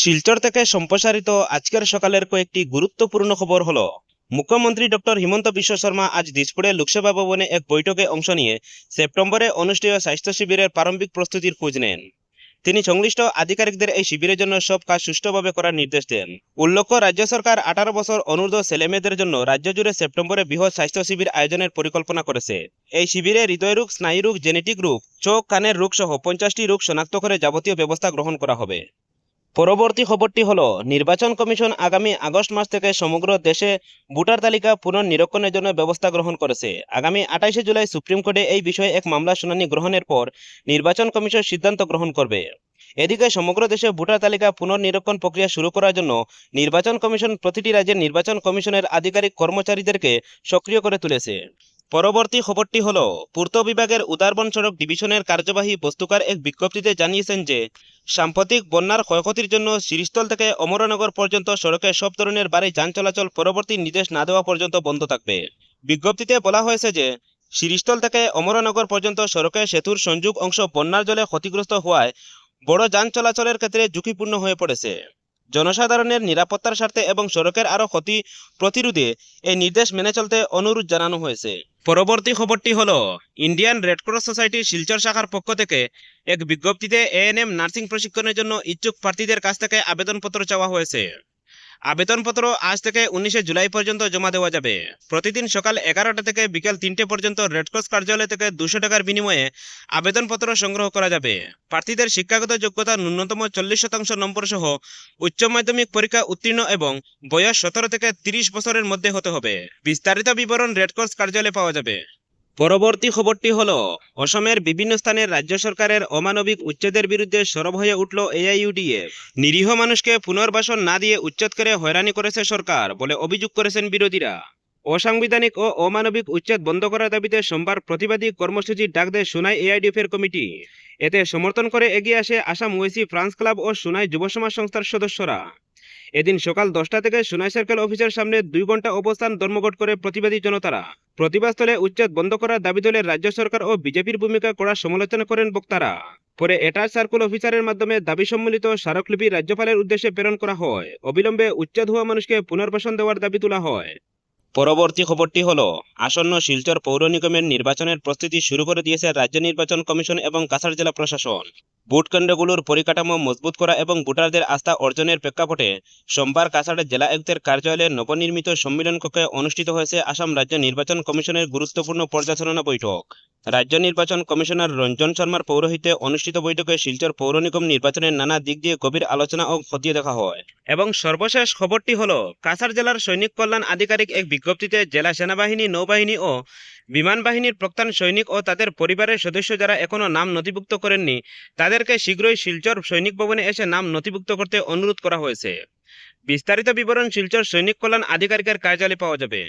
শিলচর থেকে সম্প্রসারিত আজকের সকালের কয়েকটি গুরুত্বপূর্ণ খবর হলো, মুখ্যমন্ত্রী ডক্টর হিমন্ত বিশ্ব শর্মা আজ দিসপুরে লোকসভা ভবনে এক বৈঠকে অংশ নিয়ে সেপ্টেম্বরে অনুষ্ঠেয় স্বাস্থ্য শিবিরের প্রারম্ভিক প্রস্তুতির খোঁজ নেন। তিনি সংশ্লিষ্ট আধিকারিকদের এই শিবিরের জন্য সব কাজ সুষ্ঠুভাবে করার নির্দেশ দেন। উল্লেখ্য, রাজ্য সরকার আঠারো বছর অনূর্ধ্ব ছেলেমেয়েদের জন্য রাজ্য জুড়ে সেপ্টেম্বরে বৃহৎ স্বাস্থ্য শিবির আয়োজনের পরিকল্পনা করেছে। এই শিবিরে হৃদয়রোগ, স্নায়ুরোগ, জেনেটিক রোগ, চোখ, কানের রোগ সহ পঞ্চাশটি রোগ শনাক্ত করে যাবতীয় ব্যবস্থা গ্রহণ করা হবে। পরবর্তী খবরটি হলো, নির্বাচন কমিশন আগামী আগস্ট মাস থেকে সমগ্র দেশে ভোটার তালিকা পুনর্নিরীক্ষণের জন্য ব্যবস্থা গ্রহণ করেছে। আগামী আঠাইশে জুলাই সুপ্রিম কোর্টে এই বিষয়ে এক মামলা শুনানি গ্রহণের পর নির্বাচন কমিশন সিদ্ধান্ত গ্রহণ করবে। এদিকে সমগ্র দেশে ভোটার তালিকা পুনর্নিরীক্ষণ প্রক্রিয়া শুরু করার জন্য নির্বাচন কমিশন প্রতিটি রাজ্যের নির্বাচন কমিশনের আধিকারিক কর্মচারীদেরকে সক্রিয় করে তুলেছে। পরবর্তী খবরটি হলো, পূর্ত বিভাগের উদারবন সড়ক ডিভিশনের কার্যবাহী বস্তুকার এক বিজ্ঞপ্তিতে জানিয়েছেন যে, সাম্প্রতিক বন্যার ক্ষয়ক্ষতির জন্য সিরিস্থল থেকে অমরনগর পর্যন্ত সড়কে সব ধরনের বাড়ি যান চলাচল পরবর্তী নির্দেশ না দেওয়া পর্যন্ত বন্ধ থাকবে। বিজ্ঞপ্তিতে বলা হয়েছে যে সিরিস্থল থেকে অমরনগর পর্যন্ত সড়কে সেতুর সংযোগ অংশ বন্যার জলে ক্ষতিগ্রস্ত হওয়ায় বড় যান চলাচলের ক্ষেত্রে ঝুঁকিপূর্ণ হয়ে পড়েছে। জনসাধারণের নিরাপত্তার স্বার্থে এবং সড়কের আরও ক্ষতি প্রতিরোধে এই নির্দেশ মেনে চলতে অনুরোধ জানানো হয়েছে। পরবর্তী খবরটি হল, ইন্ডিয়ান রেডক্রস সোসাইটির শিলচর শাখার পক্ষ থেকে এক বিজ্ঞপ্তিতে এএনএম নার্সিং প্রশিক্ষণের জন্য ইচ্ছুক প্রার্থীদের কাছ থেকে আবেদনপত্র চাওয়া হয়েছে। আবেদনপত্র আজ থেকে উনিশে জুলাই পর্যন্ত জমা দেওয়া যাবে। প্রতিদিন সকাল এগারোটা থেকে বিকেল তিনটে পর্যন্ত রেডক্রস কার্যালয় থেকে দুশো টাকার বিনিময়ে আবেদনপত্র সংগ্রহ করা যাবে। প্রার্থীদের শিক্ষাগত যোগ্যতা ন্যূনতম চল্লিশ শতাংশ নম্বর সহ উচ্চ মাধ্যমিক পরীক্ষা উত্তীর্ণ এবং বয়স সতেরো থেকে তিরিশ বছরের মধ্যে হতে হবে। বিস্তারিত বিবরণ রেডক্রস কার্যালয়ে পাওয়া যাবে। পরবর্তী খবরটি হলো, অসমের বিভিন্ন স্থানে রাজ্য সরকারের অমানবিক উচ্ছেদের বিরুদ্ধে সরব হয়ে উঠল এআইইউডিএফ নিরীহ মানুষকে পুনর্বাসন না দিয়ে উচ্ছেদ করে হয়রানি করেছে সরকার বলে অভিযোগ করেছেন বিরোধীরা। অসাংবিধানিক ও অমানবিক উচ্ছেদ বন্ধ করার দাবিতে সোমবার প্রতিবাদী কর্মসূচির ডাক দেয় সোনাই এআইডিএফের কমিটি। এতে সমর্থন করে এগিয়ে আসে আসাম ওয়েসি ফ্রান্স ক্লাব ও সোনাই যুব সমাজ সংস্থার সদস্যরা। এদিন সকাল দশটা থেকে সোনাই সার্কেল অফিসের সামনে দুই ঘণ্টা অবস্থান ধর্মঘট করে প্রতিবাদী জনতারা। প্রতিবাদস্থলে উচ্ছেদ বন্ধ করার দাবি তুলে রাজ্য সরকার ও বিজেপির ভূমিকা করার সমালোচনা করেন বক্তারা। পরে এটার সার্কুল অফিসারের মাধ্যমে দাবি সম্মিলিত স্মারকলিপি রাজ্যপালের উদ্দেশ্যে প্রেরণ করা হয়। অবিলম্বে উচ্ছেদ হওয়া মানুষকে পুনর্বাসন দেওয়ার দাবি তোলা হয়। পরবর্তী খবরটি হলো, আসন্ন শিলচর পৌর নিগমের নির্বাচনের প্রস্তুতি শুরু করে দিয়েছে রাজ্য নির্বাচন কমিশন এবং কাছাড় জেলা প্রশাসন। ভোট কেন্দ্রগুলোর পরিকাঠামো মজবুত করা এবং ভোটারদের আস্থা অর্জনের প্রেক্ষাপটে সোমবার কাছাড়ের জেলা আয়ুক্তের কার্যালয়ে নবনির্মিত সম্মেলন কক্ষে অনুষ্ঠিত হয়েছে আসাম রাজ্য নির্বাচন কমিশনের গুরুত্বপূর্ণ পর্যালোচনা বৈঠক। রাজ্য নির্বাচন কমিশনার রঞ্জন শর্মার পৌরোহিত্যে অনুষ্ঠিত বৈঠকে শিলচর পৌর নিগম নির্বাচনের নানা দিক দিয়ে গভীর আলোচনা ও খতিয়ে দেখা হয়। এবং সর্বশেষ খবরটি হলো, কাছাড় জেলার সৈনিক কল্যাণ আধিকারিক এক বিজ্ঞপ্তিতে জেলা সেনাবাহিনী, নৌবাহিনী ও বিমান বাহিনীর প্রক্তান সৈনিক ও তাদের পরিবারের সদস্য যারা এখনও নাম নথিভুক্ত করেননি, তাদেরকে শীঘ্রই শিলচর সৈনিক ভবনে এসে নাম নথিভুক্ত করতে অনুরোধ করা হয়েছে। বিস্তারিত বিবরণ শিলচর সৈনিক কল্যাণ আধিকারিকের কার্যালয়ে পাওয়া যাবে।